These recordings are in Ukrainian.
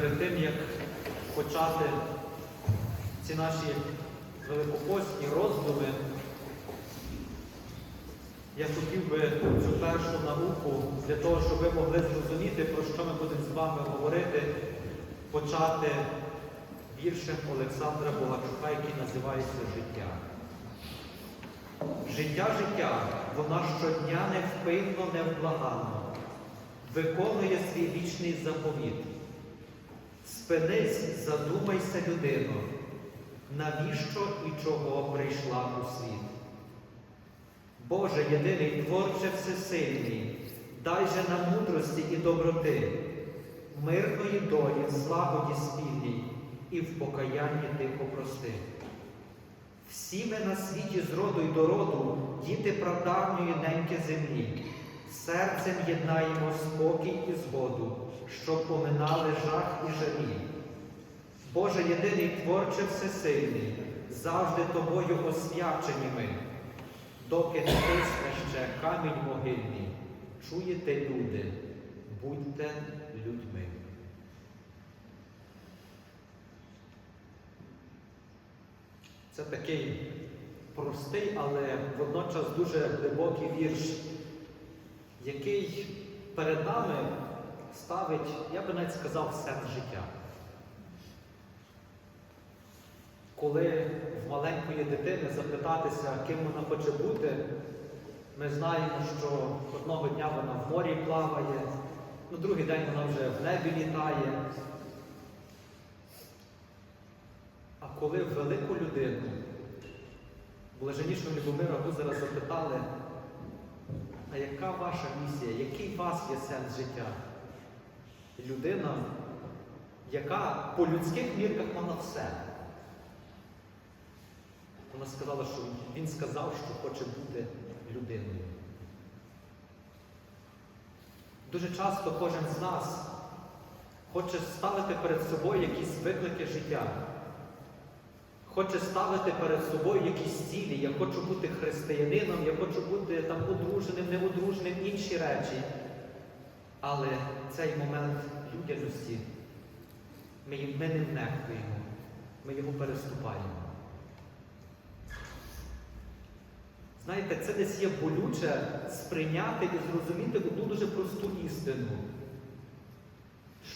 перед тим, як почати ці наші великопостні роздуми, я хотів би цю першу науку для того, щоб ви могли зрозуміти, про що ми будемо з вами говорити, почати віршем Олександра Богачука, який називається Життя. Життя життя, вона щодня невпинно, невблаганно виконує свій вічний заповіт. Спинись, задумайся, людино, навіщо і чого прийшла у світ. Боже, єдиний творче всесильний, дай же нам мудрості і доброти, мирної долі, злагоді спільній і в покаянні тихо прости. Всі ми на світі з роду й до роду, діти прадавньої неньки землі, серцем єднаємо спокій і згоду, щоб поминали жах і жалі. Боже, єдиний творче всесильний, завжди тобою освячені ми, доки не тисне ще камінь могильний, чуєте, люди, будьте людьми. Це такий простий, але водночас дуже глибокий вірш, який перед нами ставить, я би навіть сказав, сенс життя. Коли в маленької дитини запитатися, ким вона хоче бути, ми знаємо, що одного дня вона в морі плаває, на другий день вона вже в небі літає. А коли велику людину, блаженнішого Любомира Гузера запитали, а яка ваша місія, який у вас є сенс життя? Людина, яка по людських мірках мала все. Вона сказала, що він сказав, що хоче бути людиною. Дуже часто кожен з нас хоче ставити перед собою якісь виклики життя. Хоче ставити перед собою якісь цілі. Я хочу бути християнином, я хочу бути там одруженим, неодруженим, інші речі. Але цей момент людяності ми, ми не нехтуємо, ми його переступаємо. Знаєте, це десь є болюче сприйняти і зрозуміти одну дуже просту істину,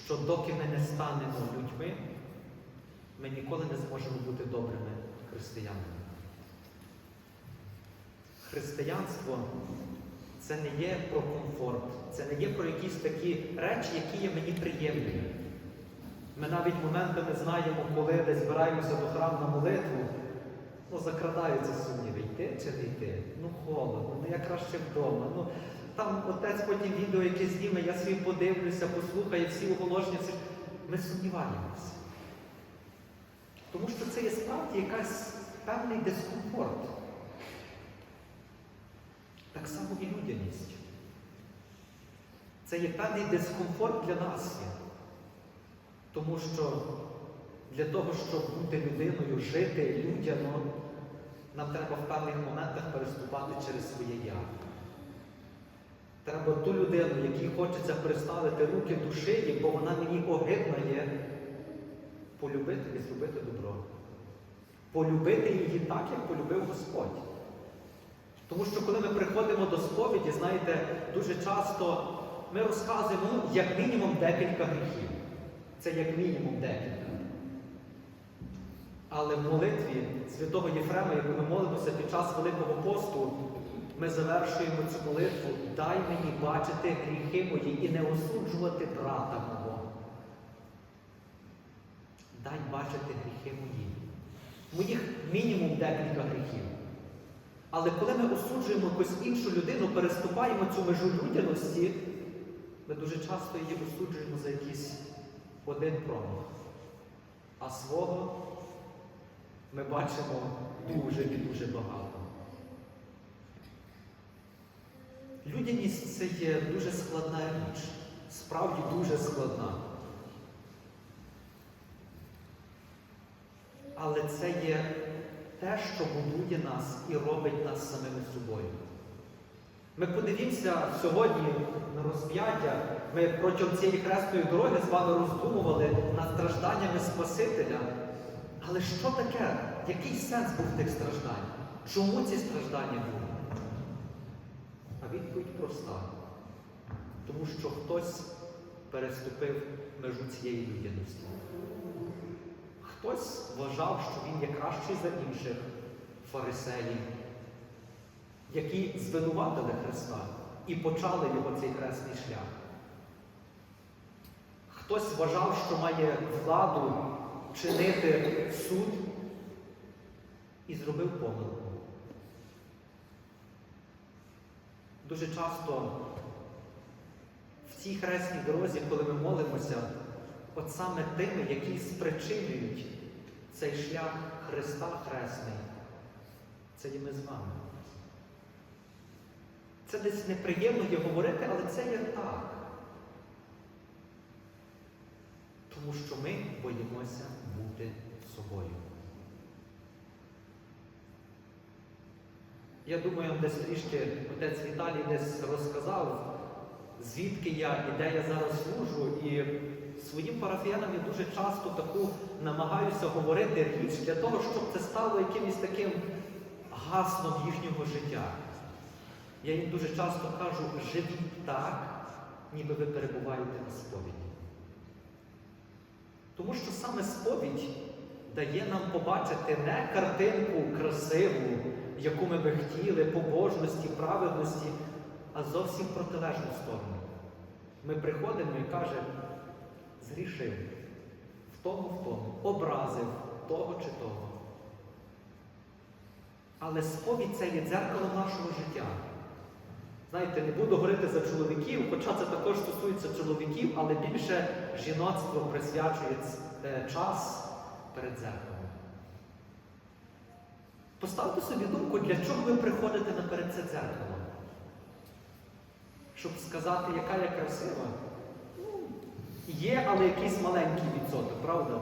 що доки ми не станемо людьми, ми ніколи не зможемо бути добрими християнами. Християнство це не є про комфорт, це не є про якісь такі речі, які є мені приємними. Ми навіть моментами знаємо, коли десь збираємося до храму на молитву, ну, закрадаються сумніви, йти чи не йти. Ну холодно, ну я краще вдома. Ну, Там отець потім відео, яке зніме, я собі подивлюся, послухаю всі оголошення. Ми сумніваємося. Тому що це є справді якась певний дискомфорт. Так само і людяність. Це є певний дискомфорт для нас. є. Тому що для того, щоб бути людиною, жити людяно, нам треба в певних моментах переступати через своє я. Треба ту людину, якій хочеться приставити руки душі, бо вона мені огидна є, полюбити і зробити добро. Полюбити її так, як полюбив Господь. Тому що коли ми приходимо до сповіді, знаєте, дуже часто ми розказуємо ну, як мінімум декілька гріхів. Це як мінімум декілька. Але в молитві святого Єфрема, яку ми молимося під час Великого посту, ми завершуємо цю молитву дай мені бачити гріхи мої і не осуджувати брата мого. Дай бачити гріхи мої. Моїх мінімум декілька гріхів. Але коли ми осуджуємо якусь іншу людину, переступаємо цю межу людяності, ми дуже часто її осуджуємо за якийсь один промах. А свого ми бачимо дуже і дуже багато. Людяність це є дуже складна річ, справді дуже складна. Але це є те, що будує нас і робить нас самими собою. Ми подивімося сьогодні на розп'яття. Ми протягом цієї хресної дороги з вами роздумували над стражданнями Спасителя. Але що таке? Який сенс був тих страждань? Чому ці страждання були? А відповідь проста. Тому що хтось переступив межу цієї людяності. Хтось вважав, що він є кращий за інших фарисеїв, які звинуватили Христа і почали його цей хресний шлях. Хтось вважав, що має владу чинити суд і зробив помилку. Дуже часто в цій хресній дорозі, коли ми молимося, от саме тими, які спричинюють цей шлях Христа Хресний, це є ми з вами. Це десь неприємно є говорити, але це є так. Тому що ми боїмося бути собою. Я думаю, десь трішки отець Віталій десь розказав, звідки я і де я зараз служу. І своїм парафіянам я дуже часто таку намагаюся говорити річ для того, щоб це стало якимось таким гаслом їхнього життя. Я їм дуже часто кажу, живіть так, ніби ви перебуваєте на сповіді. Тому що саме сповідь дає нам побачити не картинку красиву, яку ми би хотіли, побожності, праведності, а зовсім протилежну сторону. Ми приходимо і кажемо, зрішив в тому, в тому, образив того чи того. Але сповідь це є дзеркало нашого життя. Знаєте, не буду говорити за чоловіків, хоча це також стосується чоловіків, але більше жіноцтво присвячує е, час перед дзеркалом. Поставте собі думку, для чого ви приходите наперед це дзеркало? Щоб сказати, яка я красива? Є, але якийсь маленький відсоток, правда?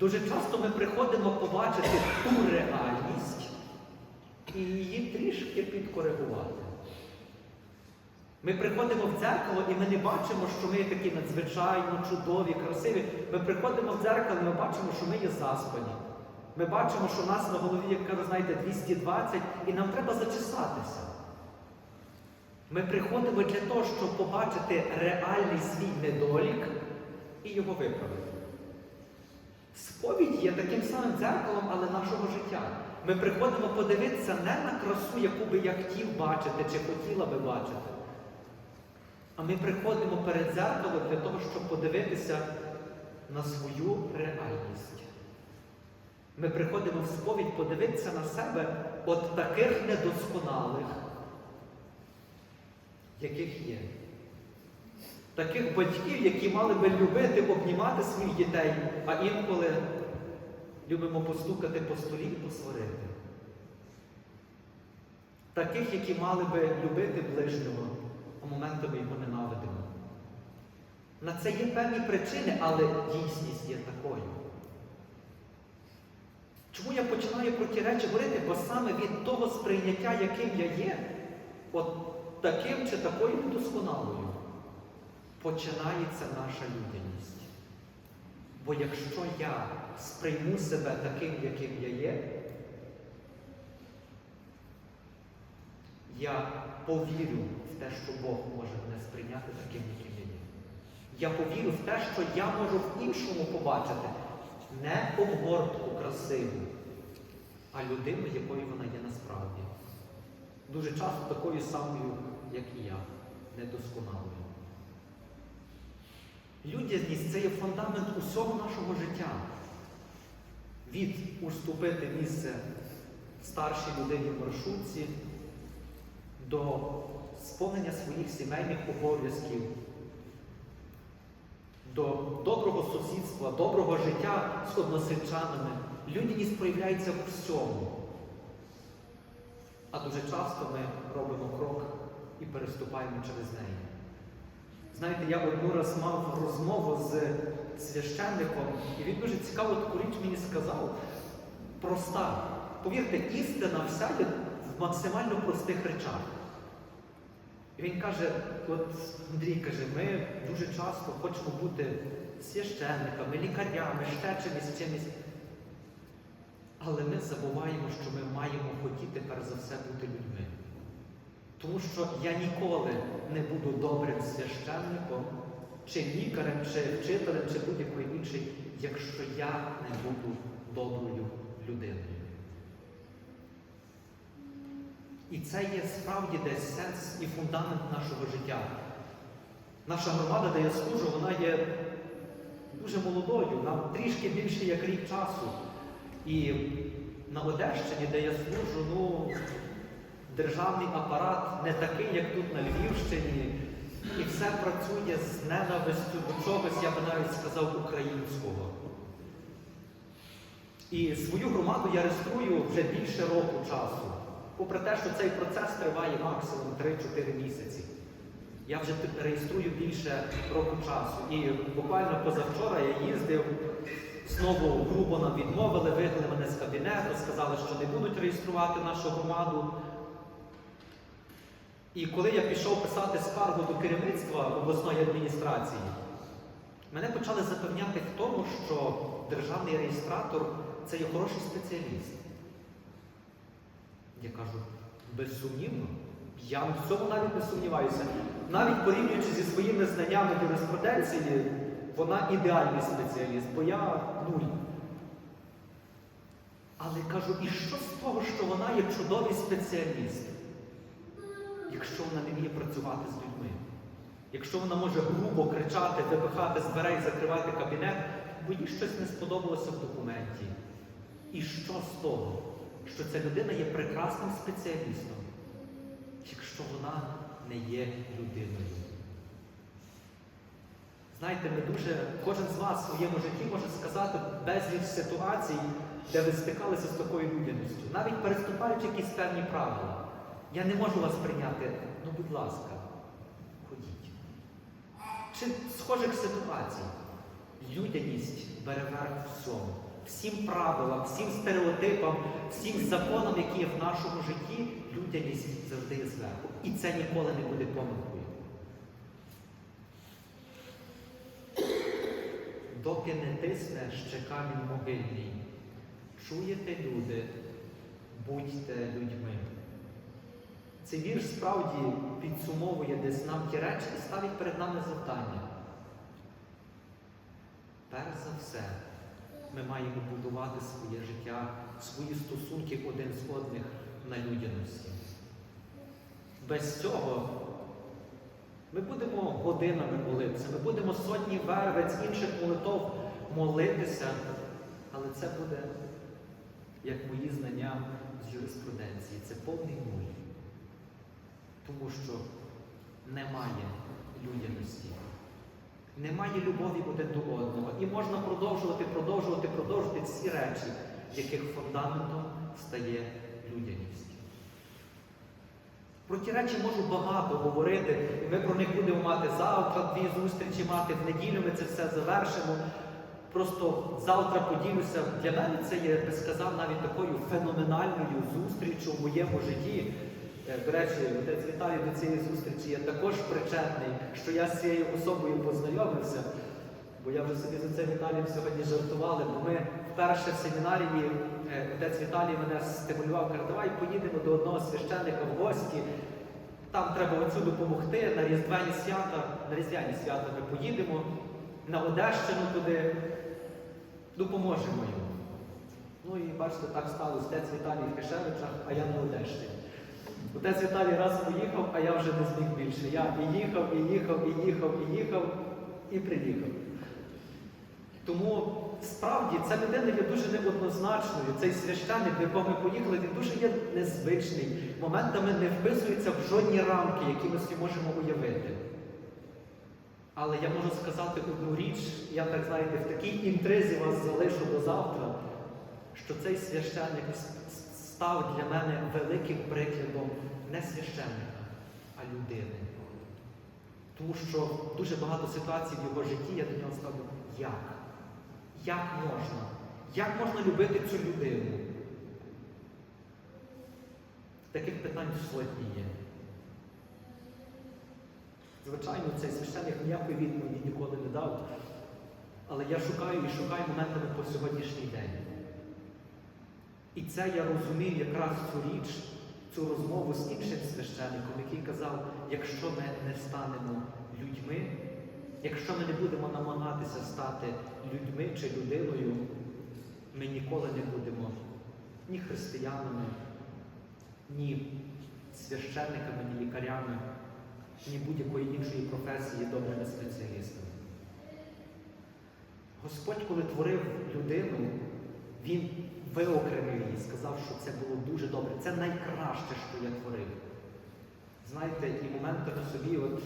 Дуже часто ми приходимо побачити ту реальність і її трішки підкоригувати. Ми приходимо в дзеркало і ми не бачимо, що ми такі надзвичайно чудові, красиві. Ми приходимо в дзеркало і ми бачимо, що ми є заспані. Ми бачимо, що в нас на голові, як кажуть, знаєте, 220, і нам треба зачесатися. Ми приходимо для того, щоб побачити реальний свій недолік і його виправити. Сповідь є таким самим дзеркалом, але нашого життя. Ми приходимо подивитися не на красу, яку би я хотів бачити чи хотіла би бачити. А ми приходимо перед дзеркалом для того, щоб подивитися на свою реальність. Ми приходимо в сповідь подивитися на себе от таких недосконалих, яких є. Таких батьків, які мали би любити, обнімати своїх дітей, а інколи любимо постукати по столі і посварити. Таких, які мали би любити ближнього, а моментами його ненавидимо. На це є певні причини, але дійсність є такою. Чому я починаю про ті речі говорити? Бо саме від того сприйняття, яким я є, от таким чи такою недосконалою, починається наша людяність. Бо якщо я сприйму себе таким, яким я є, я повірю в те, що Бог може мене сприйняти таким, яким я є. Я повірю в те, що я можу в іншому побачити не обгортку красиву, а людину, якою вона є насправді. Дуже часто такою самою, як і я, недосконалою. Людяність це є фундамент усього нашого життя. Від уступити місце старшій людині в маршрутці до сповнення своїх сімейних обов'язків, до доброго сусідства, доброго життя з односельчанами. Людяність проявляється в всьому. А дуже часто ми робимо крок і переступаємо через неї. Знаєте, я одну раз мав розмову з священником, і він дуже цікаво таку річ мені сказав. Проста. Повірте, істина вся є в максимально простих речах. І він каже, от Андрій каже, ми дуже часто хочемо бути священниками, лікарями, ще чимось, чимось. Але ми забуваємо, що ми маємо хотіти перш за все бути людьми. Тому що я ніколи не буду добрим священником, чи лікарем, чи вчителем, чи будь-якою іншою, якщо я не буду доброю людиною. І це є справді десь сенс і фундамент нашого життя. Наша громада, де я служу, вона є дуже молодою, нам трішки більше як рік часу. І на Одещині, де я служу, ну, державний апарат не такий, як тут на Львівщині, і все працює з ненавистю до чогось, я би навіть сказав, українського. І свою громаду я реєструю вже більше року часу. Попри те, що цей процес триває максимум 3-4 місяці. Я вже реєструю більше року часу. І буквально позавчора я їздив, знову грубо нам відмовили, вигнали мене з кабінету, сказали, що не будуть реєструвати нашу громаду. І коли я пішов писати скаргу до керівництва обласної адміністрації, мене почали запевняти в тому, що державний реєстратор це є хороший спеціаліст. Я кажу, безсумнівно. Я в цьому навіть не сумніваюся. Навіть порівнюючи зі своїми знаннями юриспруденції, вона ідеальний спеціаліст, бо я нуль. Але кажу, і що з того, що вона є чудовий спеціаліст, якщо вона не вміє працювати з людьми? Якщо вона може грубо кричати, випихати з дверей, закривати кабінет, бо їй щось не сподобалося в документі. І що з того? Що ця людина є прекрасним спеціалістом, якщо вона не є людиною. Знаєте, ми дуже, кожен з вас в своєму житті може сказати безліч ситуацій, де ви стикалися з такою людяністю, навіть переступаючи якісь певні правила. Я не можу вас прийняти, ну будь ласка, ходіть. Чи схожих ситуацій людяність бере верх всьому всім правилам, всім стереотипам, всім законам, які є в нашому житті, людяність завжди є зверху. І це ніколи не буде помилкою. Доки не тисне ще могильний, чуєте, люди, будьте людьми. Цей вірш справді підсумовує десь нам ті речі і ставить перед нами завдання. Перш за все, ми маємо будувати своє життя, свої стосунки один з одних на людяності. Без цього ми будемо годинами молитися, ми будемо сотні вервець інших молитов молитися, але це буде, як мої знання з юриспруденції, це повний нуль. Тому що немає людяності. Немає любові один до одного. І можна продовжувати, продовжувати, продовжувати ці речі, яких фундаментом стає людяність. Про ті речі можу багато говорити, і ми про них будемо мати завтра, дві зустрічі мати, в неділю ми це все завершимо. Просто завтра поділюся. Для мене це є, я би сказав, навіть такою феноменальною зустрічю в моєму житті. Е, До речі, отець Віталій до цієї зустрічі є також причетний, що я з цією особою познайомився, бо я вже собі за це Віталієм сьогодні жартували, бо ми вперше в семінарії, е, отець Віталій мене стимулював, каже, давай поїдемо до одного священника в гості, там треба оцю допомогти на Різдвяні свята, на Різдвяні свята ми поїдемо, на Одещину туди, допоможемо йому. Ну і бачите, так сталося, отець Віталій в Кишевичах, а я на Одещині. Отець Віталій раз поїхав, а я вже не зміг більше. Я і їхав, і їхав, і їхав, і їхав, і приїхав. Тому справді ця людина є дуже неоднозначною. Цей священник, до якого ми поїхали, він дуже є незвичний. Моментами не вписується в жодні рамки, які ми собі можемо уявити. Але я можу сказати одну річ, я так знаєте, в такій інтризі вас залишу до завтра, що цей священник став для мене великим прикладом не священника, а людини. Тому що дуже багато ситуацій в його житті я до нього ставлю, як? Як можна? Як можна любити цю людину? Таких питань сотні є. Звичайно, цей священник ніякої відповіді ніколи не дав. Але я шукаю і шукаю моментами по сьогоднішній день. І це я розумів якраз цю річ, цю розмову з іншим священником, який казав, якщо ми не станемо людьми, якщо ми не будемо намагатися стати людьми чи людиною, ми ніколи не будемо ні християнами, ні священниками, ні лікарями, ні будь-якої іншої професії добрими спеціалістами. Господь, коли творив людину, Він виокремив її, сказав, що це було дуже добре. Це найкраще, що я творив. Знаєте, і моментами собі, от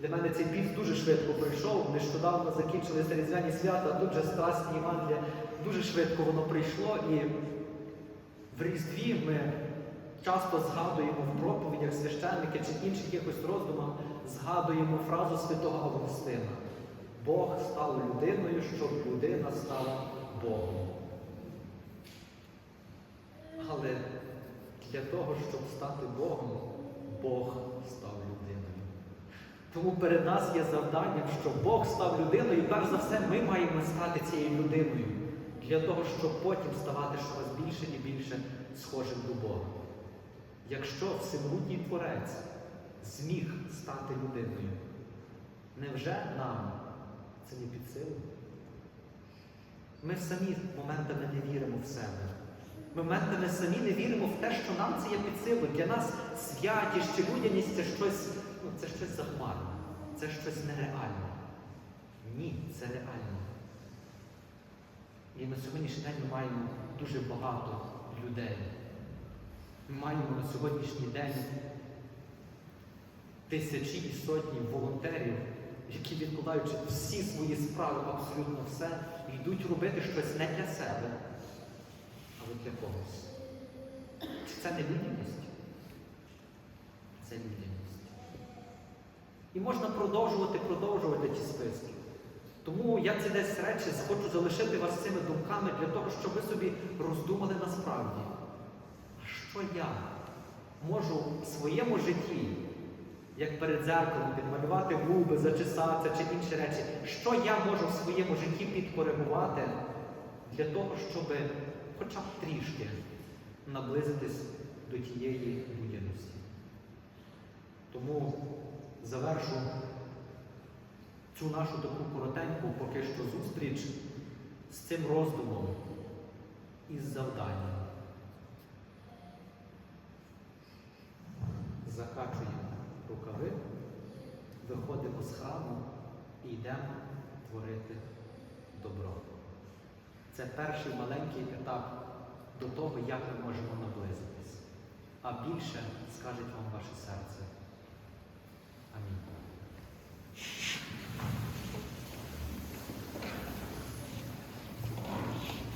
для мене цей піст дуже швидко пройшов. Нещодавно закінчилися різдвяні свята, тут же страсні Євангелія, дуже швидко воно прийшло. І в Різдві ми часто згадуємо в проповідях священники чи інших якихось роздумах, згадуємо фразу святого Августина. Бог став людиною, щоб людина стала Богом. Але для того, щоб стати Богом, Бог став людиною. Тому перед нас є завданням, що Бог став людиною, і перш за все ми маємо стати цією людиною для того, щоб потім ставати щораз більше і більше схожим до Бога. Якщо всемогутній Творець зміг стати людиною, невже нам це не під силу? Ми самі моментами не віримо в себе. Моментами самі не віримо в те, що нам це є під силу. Для нас святість чи людяність це щось, це щось захмарне, це щось нереальне. Ні, це реально. І на сьогоднішній день ми маємо дуже багато людей. Ми маємо на сьогоднішній день тисячі і сотні волонтерів, які відкладаючи всі свої справи, абсолютно все, йдуть робити щось не для себе, але для когось. Чи це не людяність? Це людяність. І можна продовжувати, продовжувати ті списки. Тому я ці десь речі хочу залишити вас цими думками для того, щоб ви собі роздумали насправді, а що я можу в своєму житті, як перед зеркалом, підмалювати губи, зачесатися чи інші речі, що я можу в своєму житті підкоригувати для того, щоб хоча б трішки наблизитись до тієї людяності. Тому завершу цю нашу таку коротеньку поки що зустріч з цим роздумом із завданням. Закачуємо рукави, виходимо з храму і йдемо творити добро. Це перший маленький етап до того, як ми можемо наблизитись. А більше скаже вам ваше серце. আমি